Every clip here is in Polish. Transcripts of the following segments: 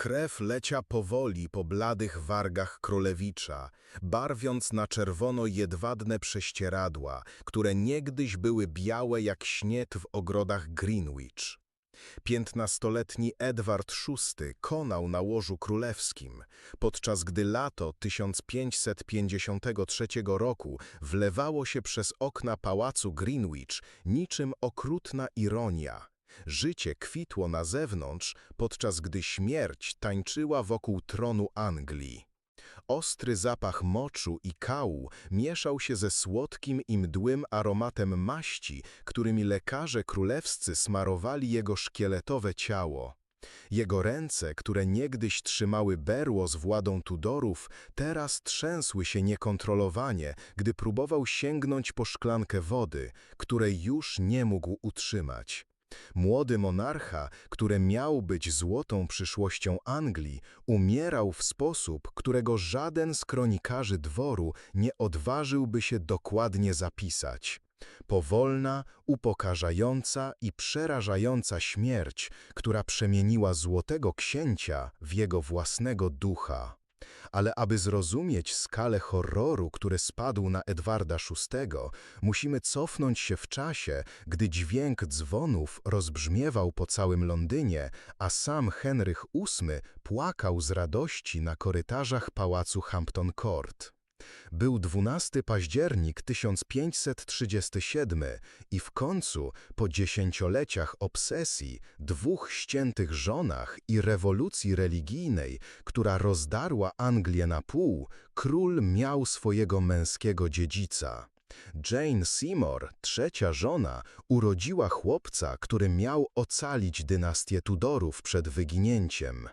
Krew lecia powoli po bladych wargach królewicza, barwiąc na czerwono jedwabne prześcieradła, które niegdyś były białe jak śnieg w ogrodach Greenwich. Piętnastoletni Edward VI konał na łożu królewskim, podczas gdy lato 1553 roku wlewało się przez okna pałacu Greenwich niczym okrutna ironia. Życie kwitło na zewnątrz, podczas gdy śmierć tańczyła wokół tronu Anglii. Ostry zapach moczu i kału mieszał się ze słodkim i mdłym aromatem maści, którymi lekarze królewscy smarowali jego szkieletowe ciało. Jego ręce, które niegdyś trzymały berło z władą Tudorów, teraz trzęsły się niekontrolowanie, gdy próbował sięgnąć po szklankę wody, której już nie mógł utrzymać. Młody monarcha, który miał być złotą przyszłością Anglii, umierał w sposób, którego żaden z kronikarzy dworu nie odważyłby się dokładnie zapisać. Powolna, upokarzająca i przerażająca śmierć, która przemieniła złotego księcia w jego własnego ducha. Ale aby zrozumieć skalę horroru, który spadł na Edwarda VI, musimy cofnąć się w czasie, gdy dźwięk dzwonów rozbrzmiewał po całym Londynie, a sam Henrych VIII płakał z radości na korytarzach pałacu Hampton Court. Był 12 październik 1537 i w końcu, po dziesięcioleciach obsesji, dwóch ściętych żonach i rewolucji religijnej, która rozdarła Anglię na pół, król miał swojego męskiego dziedzica. Jane Seymour, trzecia żona, urodziła chłopca, który miał ocalić dynastię Tudorów przed wyginięciem.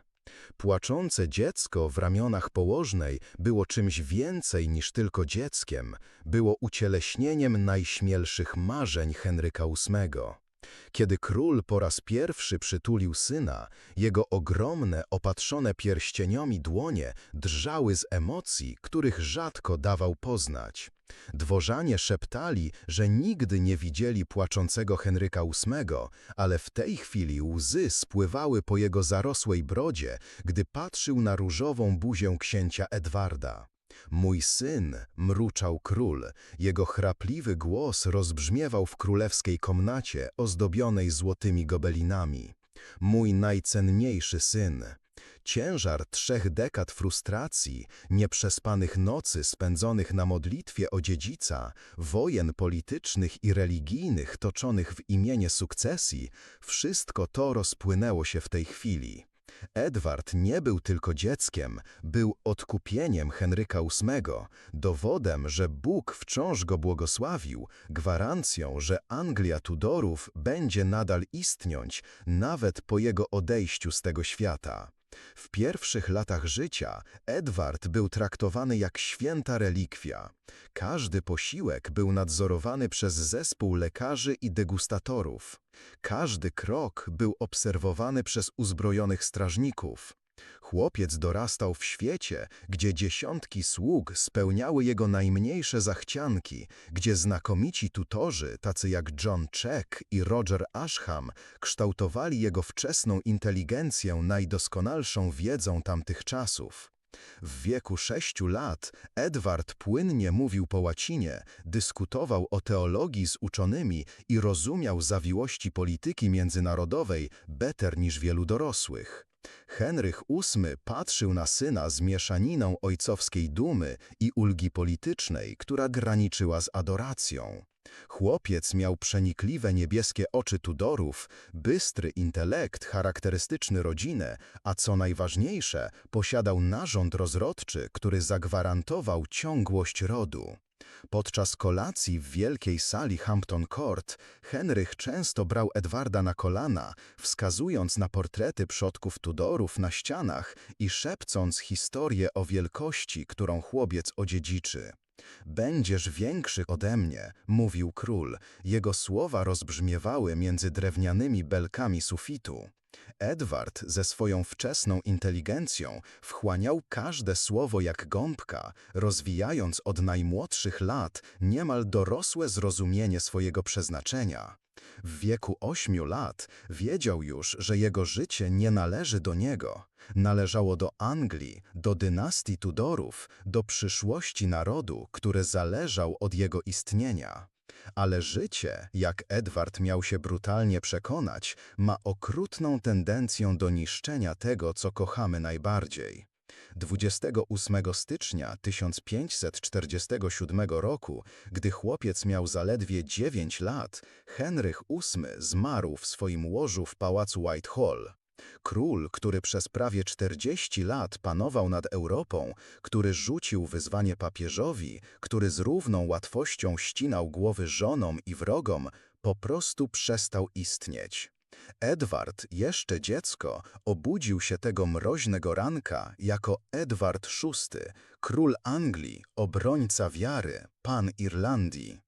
Płaczące dziecko w ramionach położnej było czymś więcej niż tylko dzieckiem, było ucieleśnieniem najśmielszych marzeń Henryka VIII. Kiedy król po raz pierwszy przytulił syna, jego ogromne, opatrzone pierścieniami dłonie drżały z emocji, których rzadko dawał poznać. Dworzanie szeptali, że nigdy nie widzieli płaczącego Henryka VIII, ale w tej chwili łzy spływały po jego zarosłej brodzie, gdy patrzył na różową buzię księcia Edwarda. Mój syn, mruczał król, jego chrapliwy głos rozbrzmiewał w królewskiej komnacie ozdobionej złotymi gobelinami. Mój najcenniejszy syn. Ciężar trzech dekad frustracji, nieprzespanych nocy spędzonych na modlitwie o dziedzica, wojen politycznych i religijnych toczonych w imieniu sukcesji, wszystko to rozpłynęło się w tej chwili. Edward nie był tylko dzieckiem, był odkupieniem Henryka VIII, dowodem, że Bóg wciąż go błogosławił, gwarancją, że Anglia Tudorów będzie nadal istnieć, nawet po jego odejściu z tego świata. W pierwszych latach życia Edward był traktowany jak święta relikwia. Każdy posiłek był nadzorowany przez zespół lekarzy i degustatorów. Każdy krok był obserwowany przez uzbrojonych strażników. Chłopiec dorastał w świecie, gdzie dziesiątki sług spełniały jego najmniejsze zachcianki, gdzie znakomici tutorzy, tacy jak John Check i Roger Asham, kształtowali jego wczesną inteligencję najdoskonalszą wiedzą tamtych czasów. W wieku sześciu lat Edward płynnie mówił po łacinie, dyskutował o teologii z uczonymi i rozumiał zawiłości polityki międzynarodowej better niż wielu dorosłych. Henrych VIII patrzył na syna z mieszaniną ojcowskiej dumy i ulgi politycznej, która graniczyła z adoracją. Chłopiec miał przenikliwe niebieskie oczy Tudorów, bystry intelekt charakterystyczny rodzinę, a co najważniejsze, posiadał narząd rozrodczy, który zagwarantował ciągłość rodu. Podczas kolacji w wielkiej sali Hampton Court Henrych często brał Edwarda na kolana, wskazując na portrety przodków Tudorów na ścianach i szepcąc historię o wielkości, którą chłopiec odziedziczy. Będziesz większy ode mnie, mówił król. Jego słowa rozbrzmiewały między drewnianymi belkami sufitu. Edward ze swoją wczesną inteligencją wchłaniał każde słowo jak gąbka, rozwijając od najmłodszych lat niemal dorosłe zrozumienie swojego przeznaczenia. W wieku ośmiu lat wiedział już, że jego życie nie należy do niego. Należało do Anglii, do dynastii Tudorów, do przyszłości narodu, który zależał od jego istnienia. Ale życie, jak Edward miał się brutalnie przekonać, ma okrutną tendencję do niszczenia tego, co kochamy najbardziej. 28 stycznia 1547 roku, gdy chłopiec miał zaledwie 9 lat, Henrych VIII zmarł w swoim łożu w pałacu Whitehall. Król, który przez prawie 40 lat panował nad Europą, który rzucił wyzwanie papieżowi, który z równą łatwością ścinał głowy żonom i wrogom, po prostu przestał istnieć. Edward, jeszcze dziecko, obudził się tego mroźnego ranka jako Edward VI, król Anglii, obrońca wiary, pan Irlandii.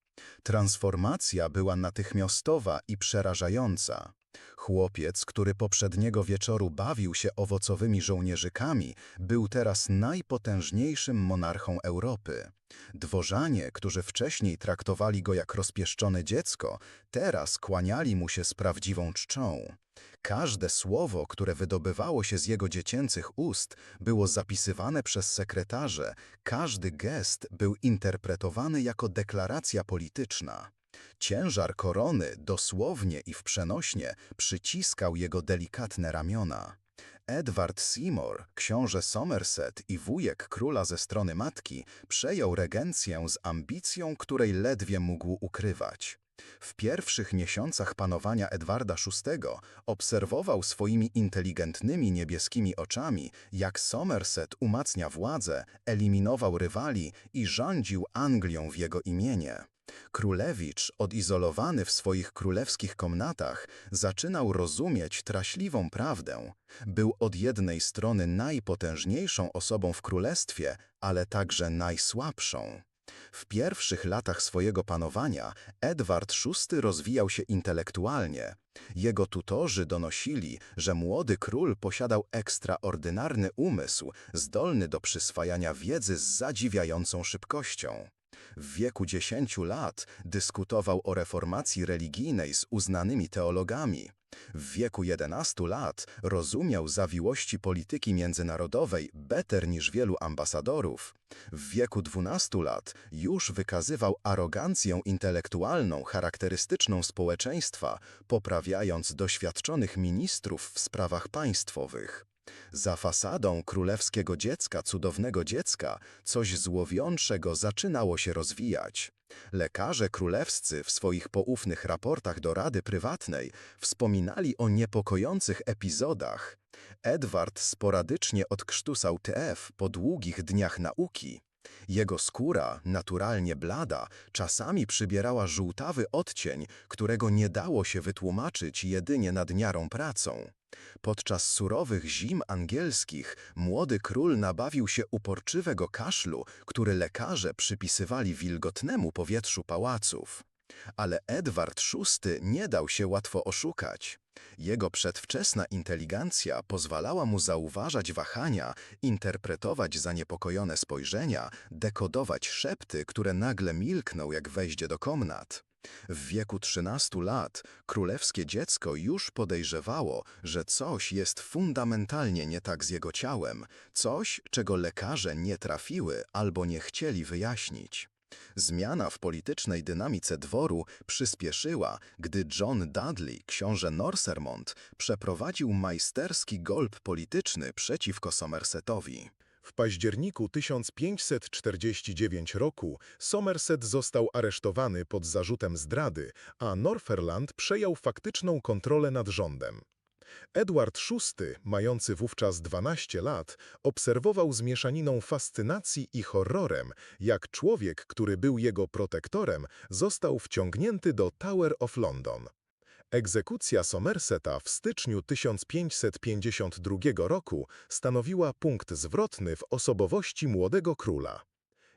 Transformacja była natychmiastowa i przerażająca. Chłopiec, który poprzedniego wieczoru bawił się owocowymi żołnierzykami, był teraz najpotężniejszym monarchą Europy. Dworzanie, którzy wcześniej traktowali go jak rozpieszczone dziecko, teraz kłaniali mu się z prawdziwą czczą. Każde słowo, które wydobywało się z jego dziecięcych ust, było zapisywane przez sekretarze, każdy gest był interpretowany jako deklaracja polityczna. Ciężar korony, dosłownie i w przenośnie, przyciskał jego delikatne ramiona. Edward Seymour, książę Somerset i wujek króla ze strony matki, przejął regencję z ambicją, której ledwie mógł ukrywać. W pierwszych miesiącach panowania Edwarda VI obserwował swoimi inteligentnymi niebieskimi oczami, jak Somerset umacnia władzę, eliminował rywali i rządził Anglią w jego imienie. Królewicz, odizolowany w swoich królewskich komnatach, zaczynał rozumieć traśliwą prawdę. Był od jednej strony najpotężniejszą osobą w królestwie, ale także najsłabszą. W pierwszych latach swojego panowania Edward VI rozwijał się intelektualnie. Jego tutorzy donosili, że młody król posiadał ekstraordynarny umysł, zdolny do przyswajania wiedzy z zadziwiającą szybkością. W wieku 10 lat dyskutował o reformacji religijnej z uznanymi teologami. W wieku 11 lat rozumiał zawiłości polityki międzynarodowej better niż wielu ambasadorów. W wieku 12 lat już wykazywał arogancję intelektualną charakterystyczną społeczeństwa, poprawiając doświadczonych ministrów w sprawach państwowych. Za fasadą królewskiego dziecka, cudownego dziecka, coś złowiączego zaczynało się rozwijać. Lekarze królewscy w swoich poufnych raportach do Rady Prywatnej wspominali o niepokojących epizodach. Edward sporadycznie odkrztusał TF po długich dniach nauki. Jego skóra, naturalnie blada, czasami przybierała żółtawy odcień, którego nie dało się wytłumaczyć jedynie nadmiarą pracą. Podczas surowych zim angielskich młody król nabawił się uporczywego kaszlu, który lekarze przypisywali wilgotnemu powietrzu pałaców. Ale Edward VI nie dał się łatwo oszukać. Jego przedwczesna inteligencja pozwalała mu zauważać wahania, interpretować zaniepokojone spojrzenia, dekodować szepty, które nagle milkną jak wejście do komnat. W wieku 13 lat królewskie dziecko już podejrzewało, że coś jest fundamentalnie nie tak z jego ciałem, coś, czego lekarze nie trafiły albo nie chcieli wyjaśnić. Zmiana w politycznej dynamice dworu przyspieszyła, gdy John Dudley, książę Norsermont, przeprowadził majsterski golp polityczny przeciwko Somersetowi. W październiku 1549 roku Somerset został aresztowany pod zarzutem zdrady, a Northumberland przejął faktyczną kontrolę nad rządem. Edward VI, mający wówczas 12 lat, obserwował z mieszaniną fascynacji i horrorem, jak człowiek, który był jego protektorem, został wciągnięty do Tower of London. Egzekucja Somerseta w styczniu 1552 roku stanowiła punkt zwrotny w osobowości młodego króla.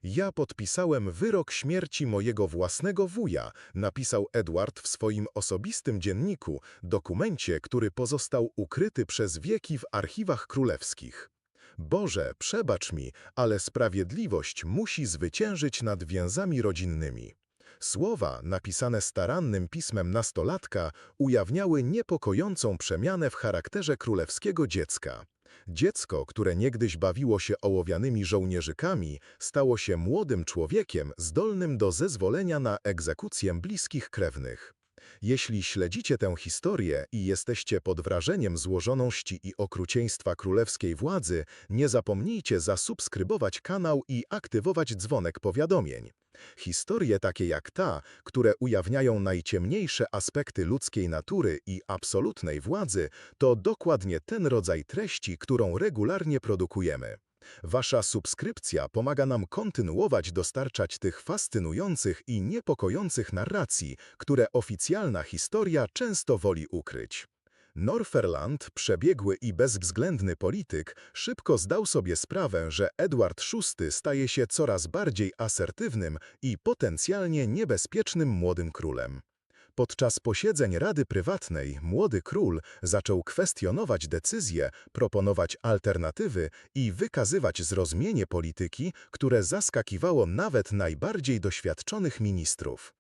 Ja podpisałem wyrok śmierci mojego własnego wuja, napisał Edward w swoim osobistym dzienniku, dokumencie, który pozostał ukryty przez wieki w archiwach królewskich. Boże, przebacz mi, ale sprawiedliwość musi zwyciężyć nad więzami rodzinnymi. Słowa, napisane starannym pismem nastolatka, ujawniały niepokojącą przemianę w charakterze królewskiego dziecka. Dziecko, które niegdyś bawiło się ołowianymi żołnierzykami, stało się młodym człowiekiem zdolnym do zezwolenia na egzekucję bliskich krewnych. Jeśli śledzicie tę historię i jesteście pod wrażeniem złożoności i okrucieństwa królewskiej władzy, nie zapomnijcie zasubskrybować kanał i aktywować dzwonek powiadomień. Historie takie jak ta, które ujawniają najciemniejsze aspekty ludzkiej natury i absolutnej władzy, to dokładnie ten rodzaj treści, którą regularnie produkujemy. Wasza subskrypcja pomaga nam kontynuować dostarczać tych fascynujących i niepokojących narracji, które oficjalna historia często woli ukryć. Norferland, przebiegły i bezwzględny polityk, szybko zdał sobie sprawę, że Edward VI staje się coraz bardziej asertywnym i potencjalnie niebezpiecznym młodym królem. Podczas posiedzeń Rady Prywatnej młody król zaczął kwestionować decyzje, proponować alternatywy i wykazywać zrozumienie polityki, które zaskakiwało nawet najbardziej doświadczonych ministrów.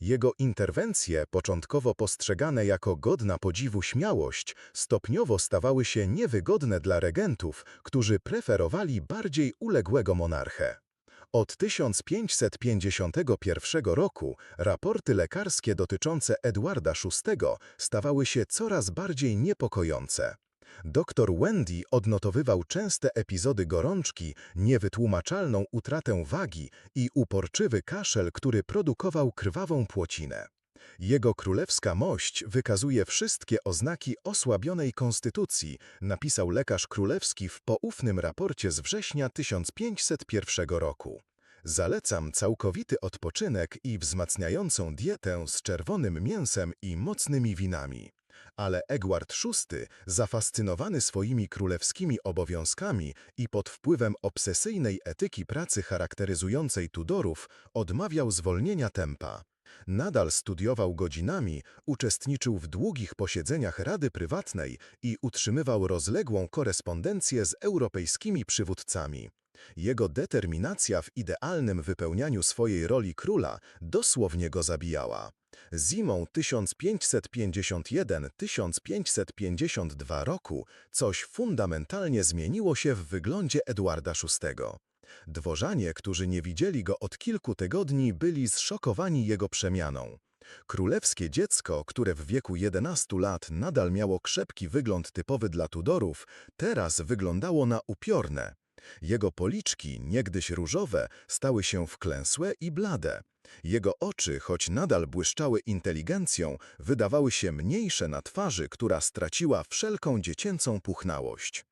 Jego interwencje, początkowo postrzegane jako godna podziwu śmiałość, stopniowo stawały się niewygodne dla regentów, którzy preferowali bardziej uległego monarchę. Od 1551 roku raporty lekarskie dotyczące Edwarda VI stawały się coraz bardziej niepokojące. Doktor Wendy odnotowywał częste epizody gorączki, niewytłumaczalną utratę wagi i uporczywy kaszel, który produkował krwawą płocinę. Jego królewska mość wykazuje wszystkie oznaki osłabionej konstytucji, napisał lekarz królewski w poufnym raporcie z września 1501 roku. Zalecam całkowity odpoczynek i wzmacniającą dietę z czerwonym mięsem i mocnymi winami. Ale Egward VI, zafascynowany swoimi królewskimi obowiązkami i pod wpływem obsesyjnej etyki pracy charakteryzującej Tudorów, odmawiał zwolnienia tempa. Nadal studiował godzinami, uczestniczył w długich posiedzeniach Rady Prywatnej i utrzymywał rozległą korespondencję z europejskimi przywódcami. Jego determinacja w idealnym wypełnianiu swojej roli króla dosłownie go zabijała. Zimą 1551-1552 roku coś fundamentalnie zmieniło się w wyglądzie Edwarda VI. Dworzanie, którzy nie widzieli go od kilku tygodni, byli zszokowani jego przemianą. Królewskie dziecko, które w wieku 11 lat nadal miało krzepki wygląd typowy dla Tudorów, teraz wyglądało na upiorne. Jego policzki, niegdyś różowe, stały się wklęsłe i blade. Jego oczy, choć nadal błyszczały inteligencją, wydawały się mniejsze na twarzy, która straciła wszelką dziecięcą puchnałość.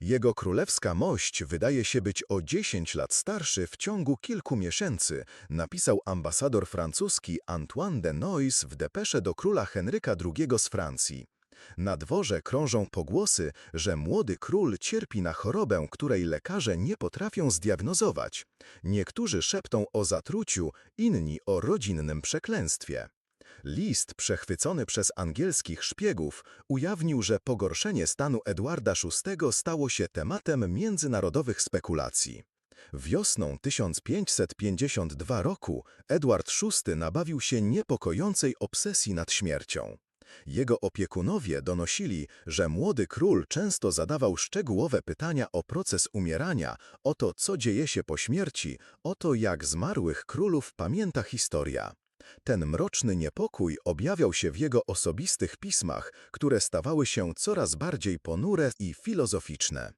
Jego królewska mość wydaje się być o 10 lat starszy w ciągu kilku miesięcy, napisał ambasador francuski Antoine de Nois w depesze do króla Henryka II z Francji. Na dworze krążą pogłosy, że młody król cierpi na chorobę, której lekarze nie potrafią zdiagnozować. Niektórzy szeptą o zatruciu, inni o rodzinnym przeklęstwie. List przechwycony przez angielskich szpiegów ujawnił, że pogorszenie stanu Edwarda VI stało się tematem międzynarodowych spekulacji. Wiosną 1552 roku Edward VI nabawił się niepokojącej obsesji nad śmiercią. Jego opiekunowie donosili, że młody król często zadawał szczegółowe pytania o proces umierania, o to, co dzieje się po śmierci, o to, jak zmarłych królów pamięta historia. Ten mroczny niepokój objawiał się w jego osobistych pismach, które stawały się coraz bardziej ponure i filozoficzne.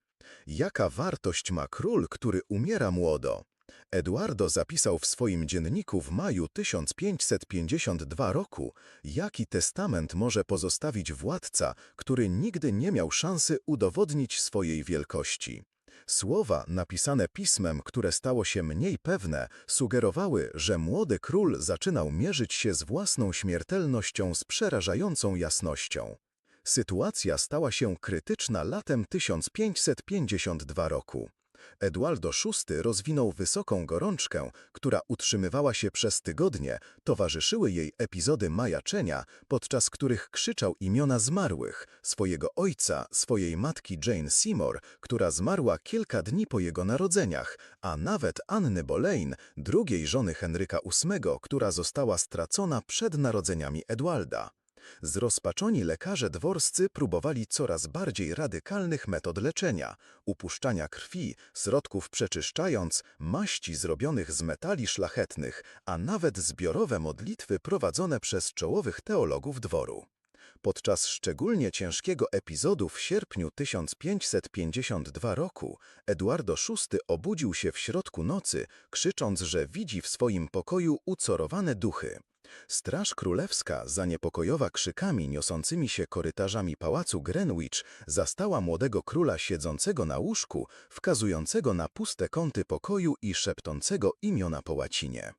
Jaka wartość ma król, który umiera młodo? Eduardo zapisał w swoim dzienniku w maju 1552 roku, jaki testament może pozostawić władca, który nigdy nie miał szansy udowodnić swojej wielkości. Słowa napisane pismem, które stało się mniej pewne, sugerowały, że młody król zaczynał mierzyć się z własną śmiertelnością z przerażającą jasnością. Sytuacja stała się krytyczna latem 1552 roku. Eduardo VI rozwinął wysoką gorączkę, która utrzymywała się przez tygodnie, towarzyszyły jej epizody majaczenia, podczas których krzyczał imiona zmarłych, swojego ojca, swojej matki Jane Seymour, która zmarła kilka dni po jego narodzeniach, a nawet Anny Boleyn, drugiej żony Henryka VIII, która została stracona przed narodzeniami Edwarda. Zrozpaczoni lekarze dworscy próbowali coraz bardziej radykalnych metod leczenia, upuszczania krwi, środków przeczyszczając, maści zrobionych z metali szlachetnych, a nawet zbiorowe modlitwy prowadzone przez czołowych teologów dworu. Podczas szczególnie ciężkiego epizodu w sierpniu 1552 roku Eduardo VI obudził się w środku nocy, krzycząc, że widzi w swoim pokoju ucorowane duchy. Straż królewska, zaniepokojowa krzykami niosącymi się korytarzami pałacu Greenwich, zastała młodego króla siedzącego na łóżku, wkazującego na puste kąty pokoju i szeptącego imiona po łacinie.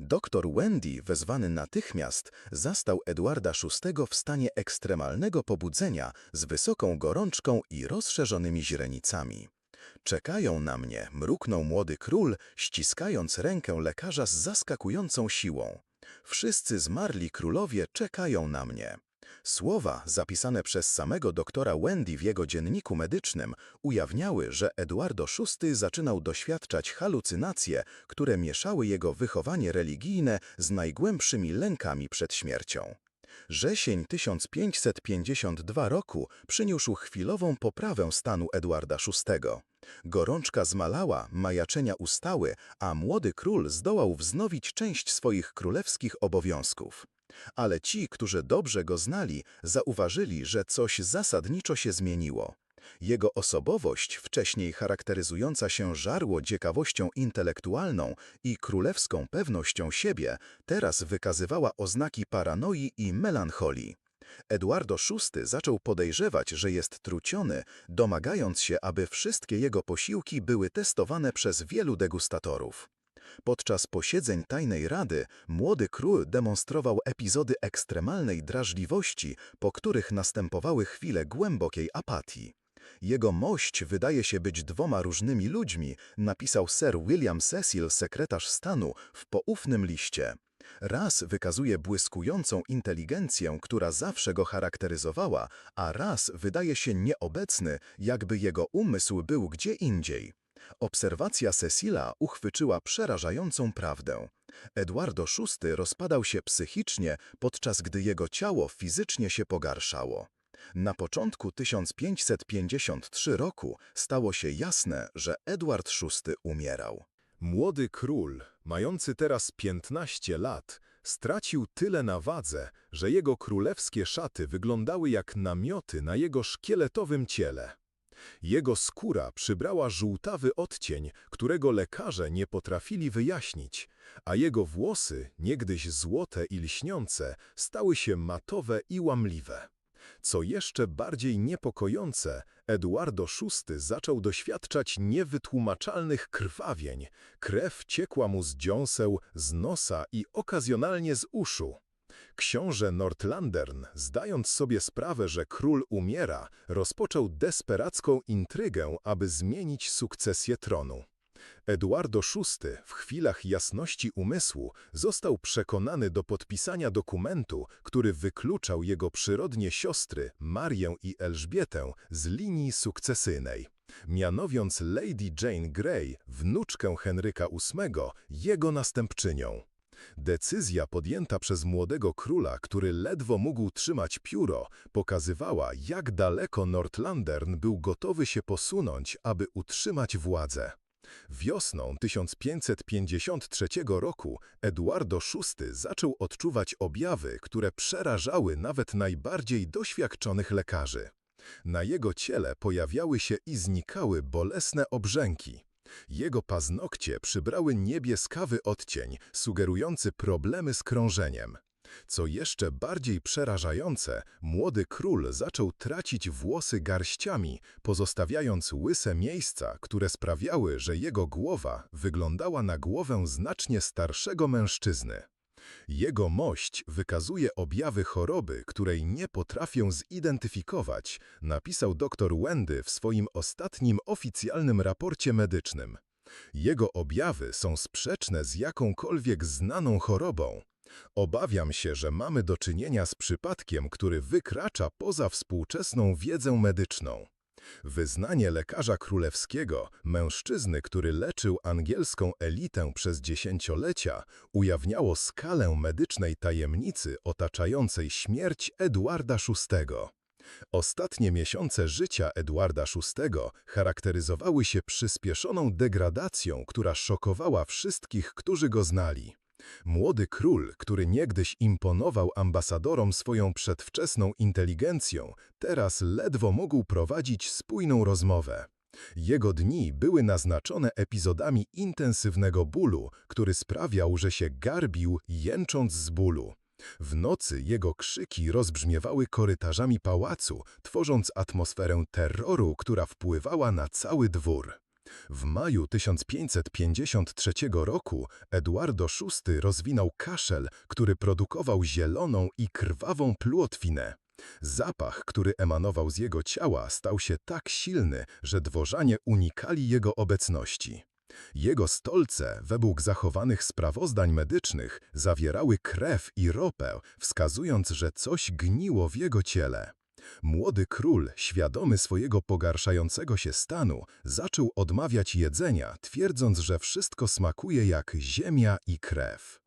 Doktor Wendy, wezwany natychmiast, zastał Edwarda VI w stanie ekstremalnego pobudzenia z wysoką gorączką i rozszerzonymi źrenicami. Czekają na mnie, mruknął młody król, ściskając rękę lekarza z zaskakującą siłą. Wszyscy zmarli królowie czekają na mnie. Słowa zapisane przez samego doktora Wendy w jego dzienniku medycznym ujawniały, że Eduardo VI zaczynał doświadczać halucynacje, które mieszały jego wychowanie religijne z najgłębszymi lękami przed śmiercią. Rzesień 1552 roku przyniósł chwilową poprawę stanu Eduarda VI. Gorączka zmalała, majaczenia ustały, a młody król zdołał wznowić część swoich królewskich obowiązków. Ale ci, którzy dobrze go znali, zauważyli, że coś zasadniczo się zmieniło. Jego osobowość, wcześniej charakteryzująca się żarło ciekawością intelektualną i królewską pewnością siebie, teraz wykazywała oznaki paranoi i melancholii. Eduardo VI zaczął podejrzewać, że jest truciony, domagając się, aby wszystkie jego posiłki były testowane przez wielu degustatorów. Podczas posiedzeń Tajnej Rady młody król demonstrował epizody ekstremalnej drażliwości, po których następowały chwile głębokiej apatii. Jego mość wydaje się być dwoma różnymi ludźmi, napisał Sir William Cecil, sekretarz stanu, w poufnym liście. Raz wykazuje błyskującą inteligencję, która zawsze go charakteryzowała, a raz wydaje się nieobecny, jakby jego umysł był gdzie indziej. Obserwacja Cecila uchwyczyła przerażającą prawdę. Eduardo VI rozpadał się psychicznie, podczas gdy jego ciało fizycznie się pogarszało. Na początku 1553 roku stało się jasne, że Edward VI umierał. Młody król, mający teraz 15 lat, stracił tyle na wadze, że jego królewskie szaty wyglądały jak namioty na jego szkieletowym ciele. Jego skóra przybrała żółtawy odcień, którego lekarze nie potrafili wyjaśnić, a jego włosy, niegdyś złote i lśniące, stały się matowe i łamliwe. Co jeszcze bardziej niepokojące, Eduardo VI zaczął doświadczać niewytłumaczalnych krwawień. Krew ciekła mu z dziąseł, z nosa i okazjonalnie z uszu. Książę Nordlandern, zdając sobie sprawę, że król umiera, rozpoczął desperacką intrygę, aby zmienić sukcesję tronu. Eduardo VI w chwilach jasności umysłu został przekonany do podpisania dokumentu, który wykluczał jego przyrodnie siostry, Marię i Elżbietę, z linii sukcesyjnej, mianowiąc Lady Jane Grey, wnuczkę Henryka VIII, jego następczynią. Decyzja podjęta przez młodego króla, który ledwo mógł trzymać pióro, pokazywała, jak daleko Nordlandern był gotowy się posunąć, aby utrzymać władzę. Wiosną 1553 roku Eduardo VI zaczął odczuwać objawy, które przerażały nawet najbardziej doświadczonych lekarzy. Na jego ciele pojawiały się i znikały bolesne obrzęki. Jego paznokcie przybrały niebieskawy odcień, sugerujący problemy z krążeniem. Co jeszcze bardziej przerażające, młody król zaczął tracić włosy garściami, pozostawiając łyse miejsca, które sprawiały, że jego głowa wyglądała na głowę znacznie starszego mężczyzny. Jego mość wykazuje objawy choroby, której nie potrafię zidentyfikować, napisał dr Wendy w swoim ostatnim oficjalnym raporcie medycznym. Jego objawy są sprzeczne z jakąkolwiek znaną chorobą. Obawiam się, że mamy do czynienia z przypadkiem, który wykracza poza współczesną wiedzę medyczną. Wyznanie lekarza królewskiego, mężczyzny, który leczył angielską elitę przez dziesięciolecia, ujawniało skalę medycznej tajemnicy otaczającej śmierć Edwarda VI. Ostatnie miesiące życia Edwarda VI charakteryzowały się przyspieszoną degradacją, która szokowała wszystkich, którzy go znali. Młody król, który niegdyś imponował ambasadorom swoją przedwczesną inteligencją, teraz ledwo mógł prowadzić spójną rozmowę. Jego dni były naznaczone epizodami intensywnego bólu, który sprawiał, że się garbił, jęcząc z bólu. W nocy jego krzyki rozbrzmiewały korytarzami pałacu, tworząc atmosferę terroru, która wpływała na cały dwór. W maju 1553 roku Eduardo VI rozwinął kaszel, który produkował zieloną i krwawą pluotwinę. Zapach, który emanował z jego ciała, stał się tak silny, że dworzanie unikali jego obecności. Jego stolce, według zachowanych sprawozdań medycznych, zawierały krew i ropę, wskazując, że coś gniło w jego ciele. Młody król, świadomy swojego pogarszającego się stanu, zaczął odmawiać jedzenia, twierdząc, że wszystko smakuje jak ziemia i krew.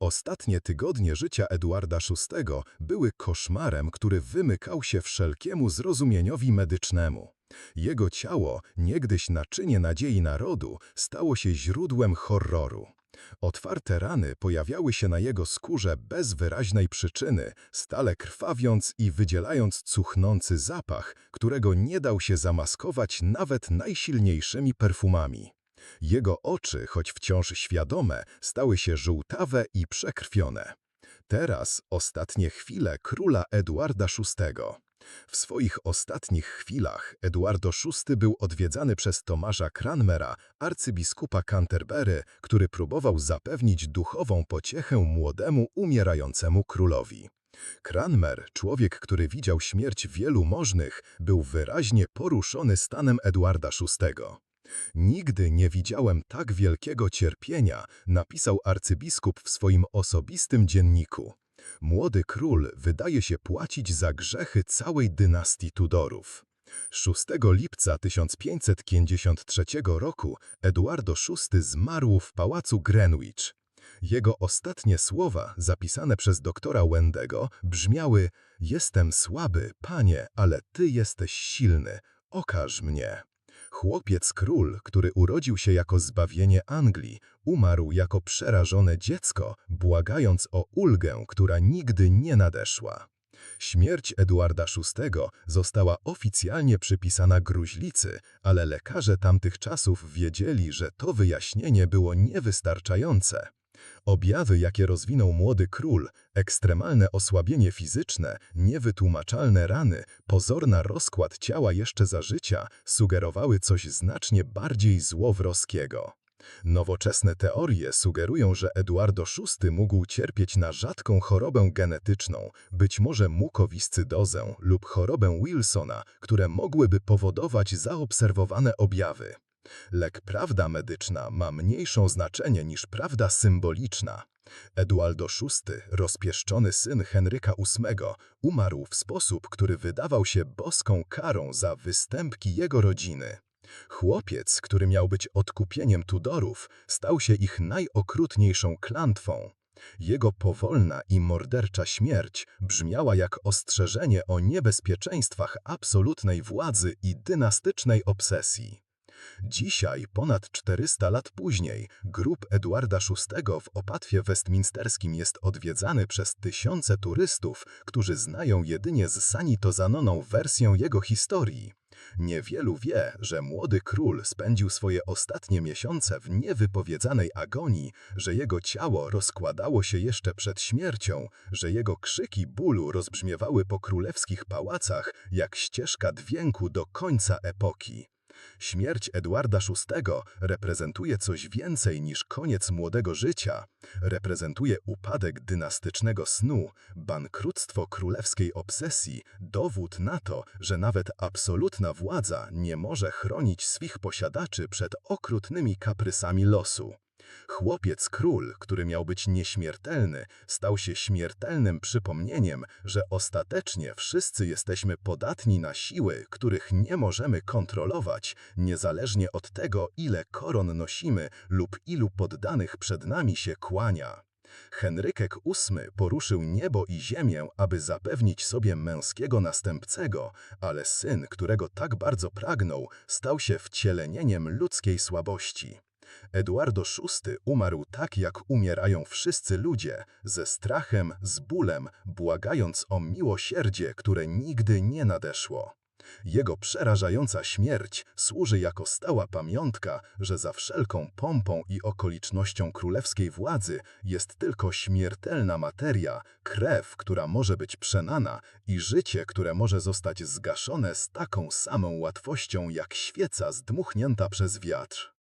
Ostatnie tygodnie życia Eduarda VI były koszmarem, który wymykał się wszelkiemu zrozumieniowi medycznemu. Jego ciało, niegdyś naczynie nadziei narodu, stało się źródłem horroru. Otwarte rany pojawiały się na jego skórze bez wyraźnej przyczyny, stale krwawiąc i wydzielając cuchnący zapach, którego nie dał się zamaskować nawet najsilniejszymi perfumami. Jego oczy, choć wciąż świadome, stały się żółtawe i przekrwione. Teraz ostatnie chwile króla Eduarda VI. W swoich ostatnich chwilach Eduardo VI był odwiedzany przez Tomasza Cranmera, arcybiskupa Canterbury, który próbował zapewnić duchową pociechę młodemu, umierającemu królowi. Cranmer, człowiek, który widział śmierć wielu możnych, był wyraźnie poruszony stanem Eduarda VI. Nigdy nie widziałem tak wielkiego cierpienia, napisał arcybiskup w swoim osobistym dzienniku. Młody król wydaje się płacić za grzechy całej dynastii Tudorów. 6 lipca 1553 roku Eduardo VI zmarł w pałacu Greenwich. Jego ostatnie słowa, zapisane przez doktora Wendego, brzmiały Jestem słaby, panie, ale ty jesteś silny, okaż mnie. Chłopiec król, który urodził się jako zbawienie Anglii, umarł jako przerażone dziecko, błagając o ulgę, która nigdy nie nadeszła. Śmierć Eduarda VI została oficjalnie przypisana gruźlicy, ale lekarze tamtych czasów wiedzieli, że to wyjaśnienie było niewystarczające. Objawy, jakie rozwinął młody król, ekstremalne osłabienie fizyczne, niewytłumaczalne rany, pozorna rozkład ciała jeszcze za życia sugerowały coś znacznie bardziej złowroskiego. Nowoczesne teorie sugerują, że Eduardo VI mógł cierpieć na rzadką chorobę genetyczną, być może mukowiscydozę lub chorobę Wilsona, które mogłyby powodować zaobserwowane objawy. Lek prawda medyczna ma mniejszą znaczenie niż prawda symboliczna. Eduardo VI, rozpieszczony syn Henryka VIII, umarł w sposób, który wydawał się boską karą za występki jego rodziny. Chłopiec, który miał być odkupieniem Tudorów, stał się ich najokrutniejszą klątwą. Jego powolna i mordercza śmierć brzmiała jak ostrzeżenie o niebezpieczeństwach absolutnej władzy i dynastycznej obsesji. Dzisiaj, ponad 400 lat później, grób Eduarda VI w opatwie westminsterskim jest odwiedzany przez tysiące turystów, którzy znają jedynie z sanitozanoną wersję jego historii. Niewielu wie, że młody król spędził swoje ostatnie miesiące w niewypowiedzianej agonii, że jego ciało rozkładało się jeszcze przed śmiercią, że jego krzyki bólu rozbrzmiewały po królewskich pałacach jak ścieżka dźwięku do końca epoki. Śmierć Eduarda VI reprezentuje coś więcej niż koniec młodego życia. Reprezentuje upadek dynastycznego snu, bankructwo królewskiej obsesji, dowód na to, że nawet absolutna władza nie może chronić swych posiadaczy przed okrutnymi kaprysami losu. Chłopiec król, który miał być nieśmiertelny, stał się śmiertelnym przypomnieniem, że ostatecznie wszyscy jesteśmy podatni na siły, których nie możemy kontrolować, niezależnie od tego, ile koron nosimy lub ilu poddanych przed nami się kłania. Henrykek VIII poruszył niebo i ziemię, aby zapewnić sobie męskiego następcego, ale syn, którego tak bardzo pragnął, stał się wcielenieniem ludzkiej słabości. Eduardo VI umarł tak, jak umierają wszyscy ludzie, ze strachem, z bólem, błagając o miłosierdzie, które nigdy nie nadeszło. Jego przerażająca śmierć służy jako stała pamiątka, że za wszelką pompą i okolicznością królewskiej władzy jest tylko śmiertelna materia, krew, która może być przenana i życie, które może zostać zgaszone z taką samą łatwością jak świeca zdmuchnięta przez wiatr.